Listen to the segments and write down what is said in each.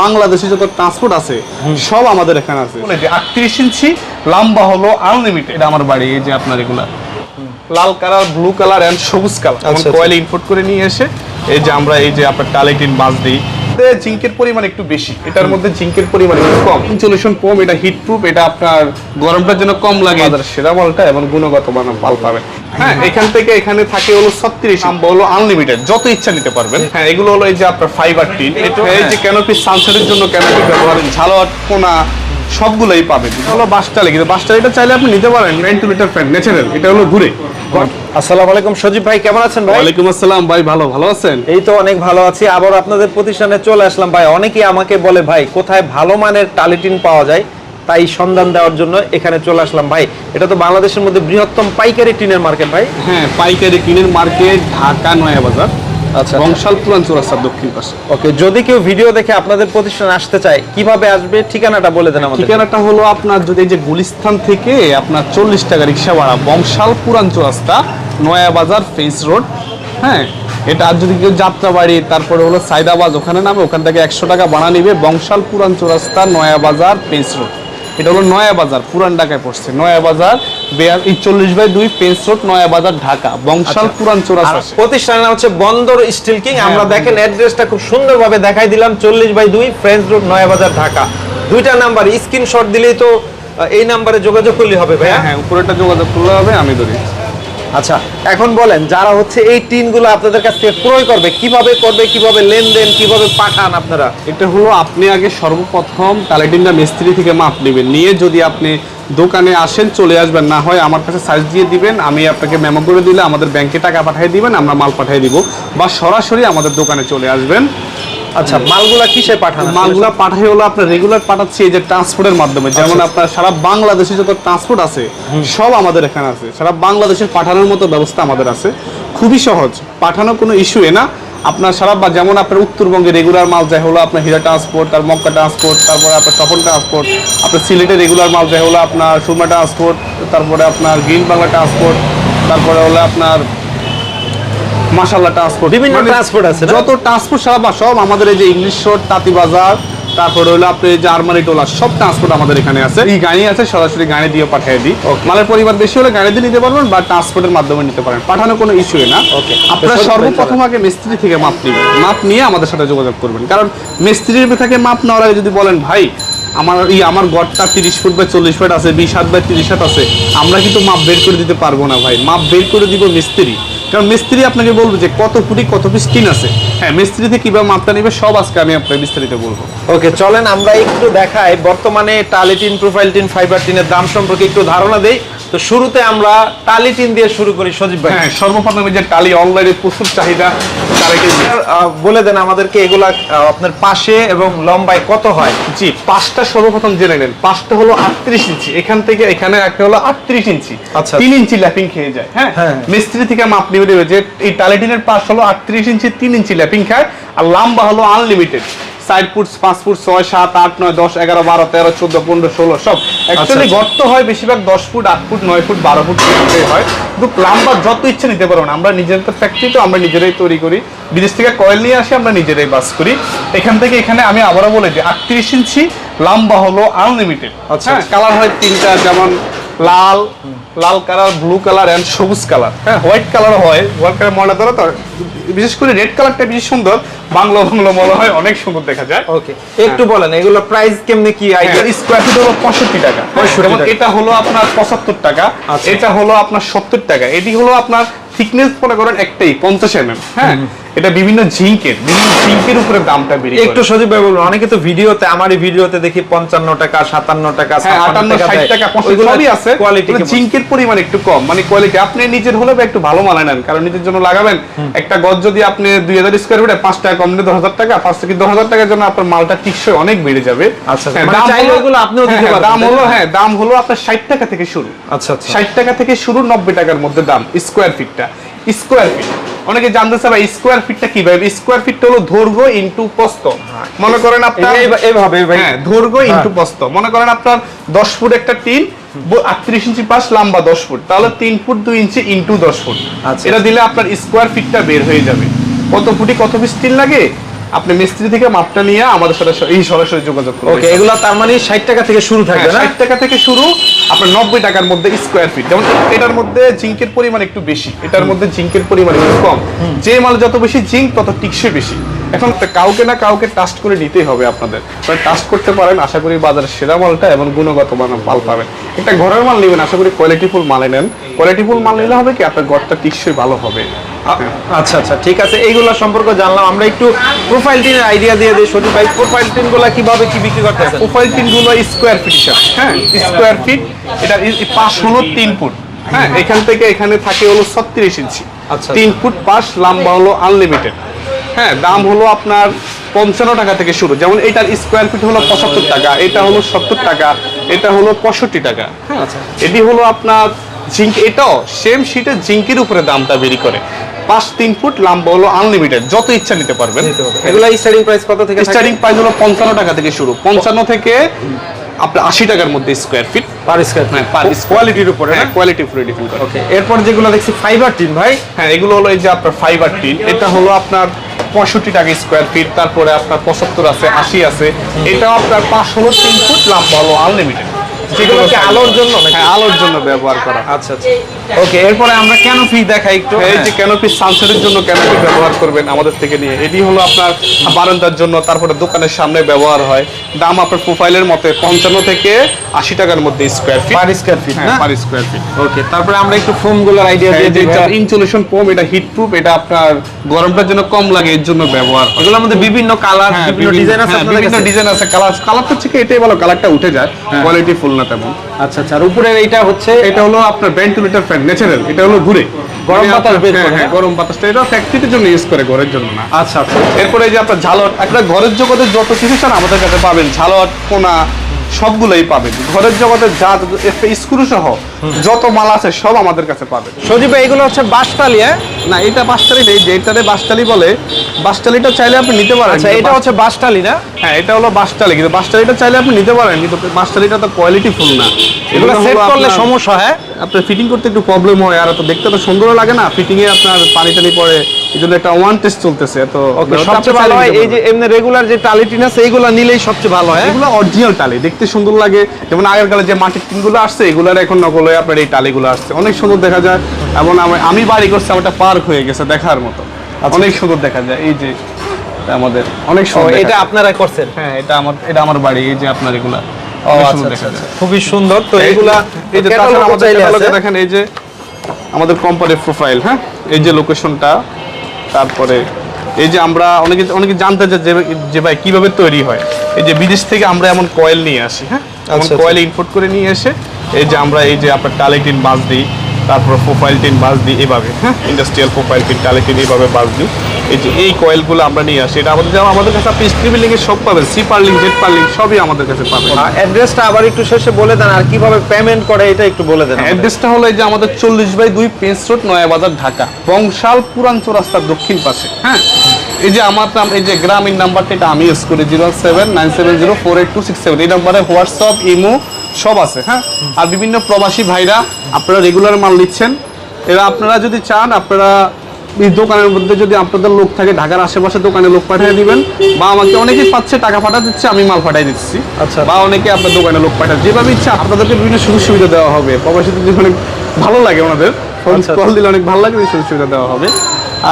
বাংলাদেশে যত ট্রান্সপোর্ট আছে সব আমাদের এখানে আছে। আটত্রিশ ইঞ্চি লম্বা হলো আনলিমিটেড এটা আমার বাড়ি এই যে আপনার এগুলা। লাল কালার ব্লু কালার এন্ড সবুজ কালার। কয়েল ইম্পোর্ট করে নিয়ে এসে এই যে আমরা এই যে আপনার টালেটিন বাস দিই এতে জিঙ্কের পরিমাণ একটু বেশি। এটার মধ্যে জিঙ্কের পরিমাণ একটু কম। ইনসুলেশন কম এটা হিট প্রুফ এটা আপনার গরমটার জন্য কম লাগে। সেরা মালটা এবং গুণগত মান মাল পাবেন। হ্যাঁ এখান থেকে এখানে থাকে হলো ছত্রিশ আম্বা হলো আনলিমিটেড যত ইচ্ছা নিতে পারবেন। হ্যাঁ এগুলো হলো এই যে আপনার ফাইবার টিন এটা এই যে ক্যানোপি সানসেটের জন্য ক্যানোপি ব্যবহার ঝালট কোনা সবগুলোই পাবেন। এটা হলো বাসটালি কিন্তু বাসটালিটা চাইলে আপনি নিতে পারেন ভেন্টিলেটর ফ্যান ন্যাচারাল এটা হলো ঘুরে আসসালামু আলাইকুম সজীব ভাই কেমন আছেন ভাই? ওয়ালাইকুম আসসালাম ভাই ভালো ভালো আছেন? এই তো অনেক ভালো আছি। আবার আপনাদের প্রতিষ্ঠানে চলে আসলাম ভাই। অনেকেই আমাকে বলে ভাই কোথায় ভালো মানের টালিটিন পাওয়া যায়? তাই সন্ধান দেওয়ার জন্য এখানে চলে আসলাম ভাই। এটা তো বাংলাদেশের মধ্যে বৃহত্তম পাইকারি টিনের মার্কেট ভাই। হ্যাঁ পাইকারি টিনের মার্কেট ঢাকা নয়া বাজার। আচ্ছা। বংশাল পুরান চৌরাস্তার দক্ষিণ পাশে। ওকে যদি কেউ ভিডিও দেখে আপনাদের প্রতিষ্ঠানে আসতে চায় কীভাবে আসবে? ঠিকানাটা বলে দেন আমাদের ঠিকানাটা হলো আপনার যদি এই যে গুলিস্তান থেকে আপনার চল্লিশ টাকা রিক্সা ভাড়া বংশাল পুরান চৌরাস্তা নয়া বাজার ফেস রোড হ্যাঁ? এটা আর যদি কেউ যাত্রাবাড়ি তারপরে হলো সাইদাবাজ ওখানে নামে ওখান থেকে একশো টাকা ভাড়া নিবে বংশাল পুরান চৌরাস্তা নয়া বাজার ফেস রোড। এটা হলো নয়া বাজার পুরান ঢাকায় পড়ছে নয়া বাজার বেয়া- এই চল্লিশ বাই দুই পেন্স রোড নয়াবাজার ঢাকা বংশাল পুরান আর চৌরাস্তা প্রতিষ্ঠানের নাম হচ্ছে বন্দর স্টিল কিং। আমরা হ্যাঁ, দেখেন অ্যাড্রেসটা খুব সুন্দরভাবে দেখাই দিলাম চল্লিশ বাই দুই ফ্রেঞ্চ রোড নয়াবাজার ঢাকা। দুইটা নাম্বার স্ক্রিনশট দিলেই তো এই নাম্বারে যোগাযোগ করলে হবে ভাইয়া। হ্যাঁ হ্যাঁ উপরেটা যোগাযোগ করলে হবে আমি ধরি। আচ্ছা এখন বলেন, যারা হচ্ছে এই টিনগুলো আপনাদের কাছ থেকে ক্রয় করবে, কীভাবে করবে, কীভাবে লেনদেন, কীভাবে পাঠান আপনারা? এটা হলো আপনি আগে সর্বপ্রথম টালেটিনটা মিস্ত্রি থেকে মাপ নেবেন। নিয়ে যদি আপনি দোকানে আসেন, চলে আসবেন, না হয় আমার কাছে সাইজ দিয়ে দিবেন, আমি আপনাকে মেমো করে দিলে আমাদের ব্যাংকে টাকা পাঠিয়ে দিবেন, আমরা মাল পাঠিয়ে দিব, বা সরাসরি আমাদের দোকানে চলে আসবেন। আচ্ছা মালগুলা কিসে পাঠান মালগুলা পাঠাই হলো আপনার রেগুলার পাঠাচ্ছি এই যে ট্রান্সপোর্টের মাধ্যমে। যেমন আচ্ছা। আপনার সারা বাংলাদেশে যত ট্রান্সপোর্ট আছে সব আমাদের এখানে আছে। সারা বাংলাদেশের পাঠানোর মতো ব্যবস্থা আমাদের আছে। খুবই সহজ। পাঠানো কোনো ইস্যু না। আপনার সারা বা যেমন আপনার উত্তরবঙ্গে রেগুলার মাল যায় হলো আপনার হীরা ট্রান্সপোর্ট তার মক্কা ট্রান্সপোর্ট তারপরে আপনার স্বপন ট্রান্সপোর্ট আপনার সিলেটে রেগুলার মাল যায় হলো আপনার সুরমা ট্রান্সপোর্ট তারপরে আপনার গ্রিন বাংলা ট্রান্সপোর্ট তারপরে হলো আপনার মাসাল্লাহ ট্রান্সপোর্ট বিভিন্ন transport আছে যত ট্রান্সপোর্ট সারা সব আমাদের এই যে ইংলিশ রোড তাঁতিবাজার তারপরে হলো আপনি আরমানি টোলা সব ট্রান্সপোর্ট আমাদের এখানে আছে। এই গাড়ি আছে সরাসরি গাড়ি দিয়ে পাঠিয়ে দিই। মালের পরিমাণ বেশি হলে গাড়ি দিয়ে নিতে পারবেন বা ট্রান্সপোর্টের মাধ্যমে নিতে পারেন। পাঠানো কোনো ইস্যু না. আপনারা সর্বপ্রথম আগে মিস্ত্রি থেকে মাপ নেবেন। মাপ নিয়ে আমাদের সাথে যোগাযোগ করবেন। কারণ মিস্ত্রির থেকে মাপ নেওয়ার আগে যদি বলেন ভাই আমার এই আমার গড়টা তিরিশ ফুট বাই চল্লিশ ফুট আছে বিশ হাত বাই তিরিশ হাত আছে আমরা কিন্তু মাপ বের করে দিতে পারব না ভাই। মাপ বের করে দিব মিস্ত্রি। কারণ মিস্ত্রি আপনাকে বলব যে কত ফুটি, কত পিস টিন আছে। হ্যাঁ মিস্ত্রিতে কীভাবে মাপটা নেবে, সব আজকে আমি আপনাকে বিস্তারিত বলব। ওকে, চলেন আমরা একটু দেখাই। বর্তমানে টালিটিন প্রোফাইল টিন ফাইবার টিনের দাম সম্পর্কে একটু ধারণা দেই। তো শুরুতে আমরা টালিটিন দিয়ে শুরু করি সজীব ভাই। হ্যাঁ সর্বপ্রথম যে টালি অনলাইনে প্রচুর চাহিদা বলে দেন আমাদেরকে এগুলা আপনার পাশে এবং লম্বায় কত হয়? জি পাঁচটা সর্বপ্রথম জেনে নেন। পাঁচটা হলো আটত্রিশ ইঞ্চি। এখান থেকে এখানে একটা হলো আটত্রিশ ইঞ্চি। আচ্ছা। তিন ইঞ্চি ল্যাপিং খেয়ে যায় হ্যাঁ? হ্যাঁ। মিস্ত্রি থেকে মাপ নিয়ে দেবে যে এই টালিটিনের পাশ হলো আটত্রিশ ইঞ্চি তিন ইঞ্চি ল্যাপিং খায়। আর লম্বা হলো আনলিমিটেড চার ফুট পাঁচ ফুট ছয় সাত আট নয় দশ এগারো বারো তেরো চোদ্দ পনেরো ষোলো সব। অ্যাকচুয়ালি আচ্ছা। গর্ত হয় বেশিরভাগ দশ ফুট আট ফুট নয় ফুট বারো ফুট হয়। কিন্তু লম্বা যত ইচ্ছে নিতে পারব না। আমরা নিজেদের তো ফ্যাক্টরি তো আমরা নিজেরাই তৈরি করি। বিদেশ থেকে কয়েল নিয়ে আসি আমরা নিজেরাই বাস করি। এখান থেকে এখানে আমি আবারও বলে যে আটত্রিশ ইঞ্চি লম্বা হলো আনলিমিটেড আচ্ছা, হ্যাঁ কালার হয় তিনটা যেমন লাল লাল কালার ব্লু কালার এন্ড সবুজ কালার হ্যাঁ হোয়াইট কালার হয়। হোয়াইট কালার মনে ধরো তো? বিশেষ করে রেড কালারটা বেশি সুন্দর বাংলা বাংলা মনে হয় অনেক সুন্দর দেখা যায় ওকে একটু বলেন এগুলো প্রাইস কেমনে কি আইডিয়া স্কোয়ার ফিট হলো পঁয়ষট্টি টাকা 65 টাকা। এটা হলো আপনার পঁচাত্তর টাকা আচ্ছা। এটা হলো আপনার সত্তর টাকা এটি হলো আপনার থিকনেস মনে করেন একটাই পঞ্চাশ এম হ্যাঁ? এটা বিভিন্ন ঝিঙ্কের বিভিন্ন ঝিঙ্কের উপরে দামটা বেড়ে একটু সজীব ভাই বলুন অনেকে তো ভিডিওতে আমারই ভিডিওতে দেখি পঞ্চান্ন টাকা সাতান্ন টাকা হ্যাঁ 56 আটান্ন ষাট টাকা সবই আছে কোয়ালিটি তবে জিঙ্কের পরিমাণ একটু কম। মানে কোয়ালিটি আপনি নিজের হলে একটু ভালো মালা নেন কারণ নিজের জন্য লাগাবেন। একটা গজ যদি আপনি দুই হাজার স্কোয়ার ফিটে পাঁচ টাকা কম নিলে দশ হাজার টাকা পাঁচ থেকে দশ হাজার টাকার জন্য আপনার মালটা টিকসই অনেক বেড়ে যাবে। আচ্ছা, হ্যাঁ, মানে দাম আপনিও হ্যাঁ, দাম হলো হ্যাঁ দাম হলো আপনার ষাট টাকা থেকে শুরু। আচ্ছা আচ্ছা। ষাট টাকা থেকে শুরু নব্বই টাকার মধ্যে দাম স্কোয়ার ফিটটা স্কোয়ার ফিট অনেকে জানতে চাবে স্কোয়ার ফিটটা কীভাবে স্কোয়ার ফিটটা হলো দৈর্ঘ্য ইনটু প্রস্থ। মনে করেন আপনার এই- এই- এইভাবে ভাই। হ্যাঁ দৈর্ঘ্য ইনটু প্রস্থ। মনে করেন আপনার দশ ফুট একটা টিন আটত্রিশ ইঞ্চি পাস লম্বা দশ ফুট। তাহলে 3 ফুট 2 ইঞ্চি ইনটু 10 ফুট। আচ্ছা। এটা দিলে আপনার স্কোয়ার ফিটটা বের হয়ে যাবে। কত ফুটি কত পিস টিন লাগে? আপনি মিস্ত্রি থেকে মাপটা নিয়ে আমাদের সাথে এই সরাসরি যোগাযোগ করবেন ওকে এগুলো তার মানে ষাট টাকা থেকে শুরু থাকবে না? ষাট টাকা থেকে শুরু আপনার নব্বই টাকার মধ্যে স্কোয়ার ফিট যেমন এটার মধ্যে জিঙ্কের পরিমাণ একটু বেশি এটার মধ্যে জিঙ্কের পরিমাণ একটু কম। যে মাল যত বেশি জিঙ্ক তত টিকসই বেশি। এখন কাউকে না কাউকে টাস্ট করে নিতেই হবে আপনাদের। টাস্ট করতে পারেন আশা করি বাজারের সেরা মালটা এবং গুণগত মান মাল পাবেন। একটা ঘরের মাল নেবেন আশা করি কোয়ালিটিফুল মালে নেন। কোয়ালিটিফুল মাল নিলে হবে কি? আপনার ঘরটা টিকসই ভালো হবে। হ্যাঁ। আচ্ছা আচ্ছা ঠিক আছে। এইগুলো সম্পর্কে জানলাম। আমরা একটু প্রোফাইল টিনের আইডিয়া দিয়ে দিই সজীব ভাই প্রোফাইল টিনগুলা কীভাবে কি বিক্রি করতেছেন? প্রোফাইল তিনগুলো স্কোয়ার ফিট হিসাবে। হ্যাঁ স্কোয়ার ফিট এটা পাশ হলো তিন ফুট। হ্যাঁ এখান থেকে এখানে থাকে হলো ছত্রিশ ইঞ্চি। আচ্ছা। তিন ফুট পাশ লম্বা হলো আনলিমিটেড হ্যাঁ দাম হলো আপনার পঞ্চান্ন টাকা থেকে শুরু। যেমন এটার স্কোয়ার ফিট হলো পঁচাত্তর টাকা এটা হলো সত্তর টাকা এটা হলো পঁয়ষট্টি টাকা। হ্যাঁ এটি হলো আপনার জিঙ্ক এটাও সেম শীটের জিঙ্কের উপরে দামটা বেরি করে। পাঁচ তিন ফুট লম্বা হলো আনলিমিটেড যত ইচ্ছা নিতে পারবেন। এগুলা স্টার্টিং প্রাইস কত থেকে স্টার্টিং প্রাইস হলো পঞ্চান্ন টাকা থেকে শুরু। পঞ্চান্ন থেকে আপনার আশি টাকার মধ্যে স্কোয়ার ফিট পার স্কয়ার হ্যাঁ পার কোয়ালিটির উপরে হ্যাঁ কোয়ালিটি উপরে ডিপেন্ড করে। ওকে এরপর যেগুলো দেখছি ফাইবার টিন ভাই। হ্যাঁ এগুলো হলো এই যে আপনার ফাইবার টিন এটা হলো আপনার পঁয়ষট্টি টাকা স্কোয়ার ফিট তারপরে আপনার পঁচাত্তর আছে আশি আছে। এটাও আপনার পাঁচ হলো তিন ফুট লম্বা হলো আনলিমিটেড আলোর জন্য? হ্যাঁ আলোর জন্য ব্যবহার করা আচ্ছা আচ্ছা ওকে এরপরে আমরা কেন ফি দেখাই একটু? এই যে ক্যানোপি সানসেটের জন্য ক্যানোপি ব্যবহার করবেন আমাদের থেকে নিয়ে? এটি হলো আপনার বারান্দার জন্য তারপরে দোকানের সামনে ব্যবহার হয়। দাম আপনার প্রোফাইলের মতে পঞ্চান্ন থেকে আশি টাকার মধ্যে square feet per square feet হ্যাঁ না? পার স্কোয়ার ফিট ওকে তারপরে আমরা একটু ফোমগুলোর আইডিয়া দিয়ে দিই। ইনসুলেশন কম এটা হিট প্রুফ এটা আপনার গরমটার জন্য কম লাগে এর জন্য ব্যবহার হয়। এগুলোর মধ্যে বিভিন্ন কালার হ্যাঁ, বিভিন্ন ডিজাইন আছে হ্যাঁ, বিভিন্ন ডিজাইন আছে। কালার কালার তো থেকে এটাই ভালো কালারটা উঠে যায় কোয়ালিটি ফুল না তেমন। আচ্ছা আচ্ছা আর উপরের এইটা হচ্ছে এটা হলো আপনার ভেন্টিলেটর ফ্যান ন্যাচারাল এটা হলো ঘুরে। গরম বাতাস বের হ্যাঁ, করে, হ্যাঁ, গরম বাতাসটা এটা ফ্যাক্টরির জন্য ইউজ করে ঘরের জন্য না। আচ্ছা আচ্ছা। এরপরে এই যে আপনার ঝালট একটা ঘরের জগতের যত কিছু চান আমাদের কাছে পাবেন ঝালট কোনা সবগুলোই পাবেন ঘরের জগতে যা স্ক্রু সহ যত মাল আছে সব আমাদের কাছে পাবেন সজীব এইগুলো এগুলো হচ্ছে বাসটালি হ্যাঁ? না এটা বাসটালি নেই যেটাতে বাসটালি বলে বাসটালিটা চাইলে আপনি নিতে পারেন আচ্ছা এটা হচ্ছে বাসটালি না? হ্যাঁ এটা হলো বাসটালি কিন্তু বাসটালিটা চাইলে আপনি নিতে পারেন কিন্তু বাসটালিটা তো কোয়ালিটি ফুল না। এগুলো সেট করলে সমস্যা হ্যাঁ? আপনার ফিটিং করতে একটু প্রবলেম হয় আর তো দেখতে তো সুন্দরও লাগে না ফিটিং এ আপনার পানি টানি পড়ে এই জন্য একটা ওয়ান টেস্ট চলতেছে তো সবচেয়ে ভালো হয় এই যে এমনি রেগুলার যে টালিটিন আছে এইগুলো নিলেই সবচেয়ে ভালো হয় এগুলো অরিজিনাল টালি দেখতে সুন্দর লাগে। যেমন আগের কালে যে মাটির টিনগুলো আসছে এগুলার এখন নকল হয়ে আপনার এই টালিগুলো আসছে। অনেক সুন্দর দেখা যায়। এবং আমি- বাড়ি করছি আমার একটা পার্ক হয়ে গেছে দেখার মতো। অনেক সুন্দর দেখা যায় এই যে আমাদের অনেক সুন্দর এটা আপনারা করছেন? হ্যাঁ এটা আমার এটা আমার বাড়ি এই যে আপনার এগুলা। আচ্ছা আচ্ছা, আচ্ছা। খুবই সুন্দর তো এগুলা এই যে তাছাড়া আমাদের আছে। দেখেন এই যে আমাদের কোম্পানির প্রোফাইল হ্যাঁ এই যে লোকেশনটা তারপরে এই যে আমরা অনেকে অনেকে জানতে চাই যে ভাই কীভাবে তৈরি হয় এই যে বিদেশ থেকে আমরা এমন কয়েল নিয়ে আসি হ্যাঁ এমন আচ্ছা, আচ্ছা। কয়েল ইম্পোর্ট করে নিয়ে এসে এই যে আমরা এই যে আপনার টালেটিন বাস দিই তারপর প্রোফাইল টিন বাস দিই এভাবে হ্যাঁ? ইন্ডাস্ট্রিয়াল প্রোফাইল টিন টালিটিন এইভাবে বাস দিই। এই যে এই কয়েলগুলো আমরা নিয়ে আসি এটা আমাদের যেমন আমাদের কাছে আপনি স্ট্রিমিলিং এর সব পাবেন সি পার্লিং জেড পার্লিং সবই আমাদের কাছে পাবেন। অ্যাড্রেসটা আবার একটু শেষে বলে দেন আর কীভাবে পেমেন্ট করে এটা একটু বলে দেন। অ্যাড্রেসটা হলো এই যে আমাদের চল্লিশ বাই দুই পেন্স রোড নয়াবাজার ঢাকা বংশাল পুরান চৌরাস্তার দক্ষিণ পাশে হ্যাঁ? এই যে আমার নাম এই যে গ্রামীণ নাম্বারটা এটা আমি ইউজ করি zero seven nine seven zero four eight two six seven এই নাম্বারে হোয়াটসঅ্যাপ ইমো সব আছে হ্যাঁ? আর বিভিন্ন প্রবাসী ভাইরা আপনারা রেগুলার মাল নিচ্ছেন। এরা আপনারা যদি চান আপনারা এই দোকানের মধ্যে যদি আপনাদের লোক থাকে ঢাকার আশেপাশে দোকানে লোক পাঠিয়ে দিবেন বা আমাকে অনেকেই পাচ্ছে টাকা পাঠা দিচ্ছে আমি মাল পাঠিয়ে দিচ্ছি। আচ্ছা। বা অনেকে আপনার দোকানে লোক পাঠায় যেভাবে ইচ্ছা আপনাদেরকে বিভিন্ন সুযোগ সুবিধা দেওয়া হবে। প্রবাসীদের অনেক ভালো লাগে ওনাদের। ফোন আচ্ছা, কল দিলে অনেক ভালো লাগে সুযোগ সুবিধা দেওয়া হবে।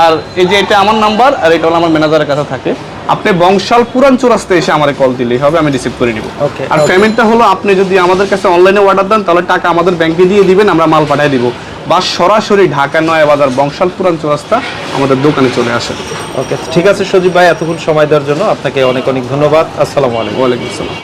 আর এই যে এটা আমার নাম্বার আর এটা হলো আমার ম্যানেজারের কাছে থাকে। আপনি বংশাল পুরান চুরাস্তে এসে আমার কল দিলেই হবে আমি রিসিভ করে নিব। আর পেমেন্টটা হলো আপনি যদি আমাদের কাছে অনলাইনে অর্ডার দেন তাহলে টাকা আমাদের ব্যাংকে দিয়ে দিবেন আমরা মাল পাঠিয়ে দিব। বা সরাসরি ঢাকা নয় বাজার বংশাল পুরান চৌরাস্তা আমাদের দোকানে চলে আসেন। ওকে ঠিক আছে সজীব ভাই এতক্ষণ সময় দেওয়ার জন্য আপনাকে অনেক অনেক ধন্যবাদ। আসসালামু আলাইকুম। ওয়ালাইকুম আসসালাম।